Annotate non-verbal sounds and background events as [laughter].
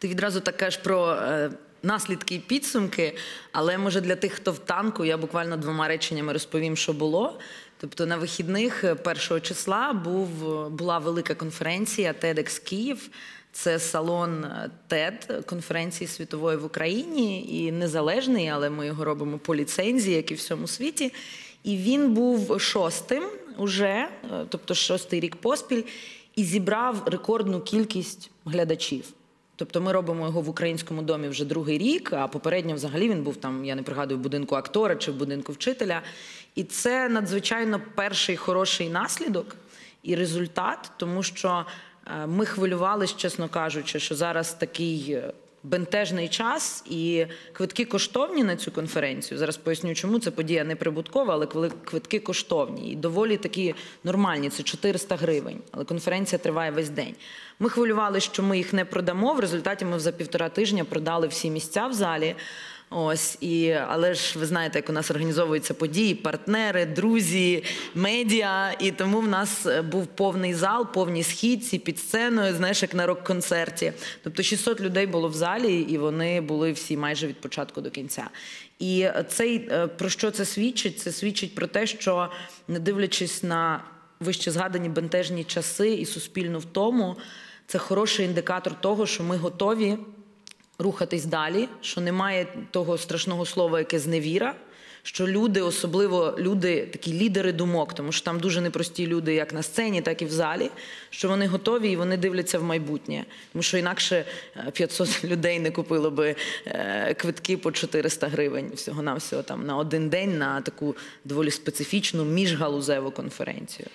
Ти відразу так кажеш про е, наслідки і підсумки, але може для тих, хто в танку, я буквально двома реченнями розповім, що було. Тобто на вихідних е, першого числа був, була велика конференція TEDx Київ. Це салон е, TED конференції світової в Україні і незалежний, але ми його робимо по ліцензії, як і в всьому світі. І він був шостим уже, е, тобто шостий рік поспіль, і зібрав рекордну кількість глядачів. Тобто ми робимо його в українському домі вже другий рік, а попередньо взагалі він був там, я не пригадую, в будинку актора чи в будинку вчителя. І це надзвичайно перший хороший наслідок і результат, тому що е, ми хвилювалися, чесно кажучи, що зараз такий е, бентежний час, і квитки коштовні на цю конференцію. Зараз поясню, чому це подія не прибуткова, але квитки коштовні і доволі такі нормальні. Це 400 гривень. Але конференція триває весь день. Ми хвилювалися, що ми їх не продамо. В результаті ми за півтора тижня продали всі місця в залі. Ось і але ж ви знаєте, як у нас організовуються події, партнери, друзі, медіа. І тому в нас е, був повний зал, повні східці під сценою. Знаєш, як на рок-концерті. Тобто 600 людей було в залі, і вони були всі майже від початку до кінця. І цей е, про що це свідчить? Це свідчить про те, що не дивлячись на вище згадані бентежні часи і суспільну втому, це хороший індикатор того, що ми готові рухатись далі, що немає того страшного слова, яке зневіра. Що люди, особливо люди, такі лідери думок, тому що там дуже непрості люди, як на сцені, так і в залі, що вони готові і вони дивляться в майбутнє. Тому що інакше 500 [laughs] людей не купило би е, квитки по 400 гривень всього на всього там на один день на таку доволі специфічну міжгалузеву конференцію.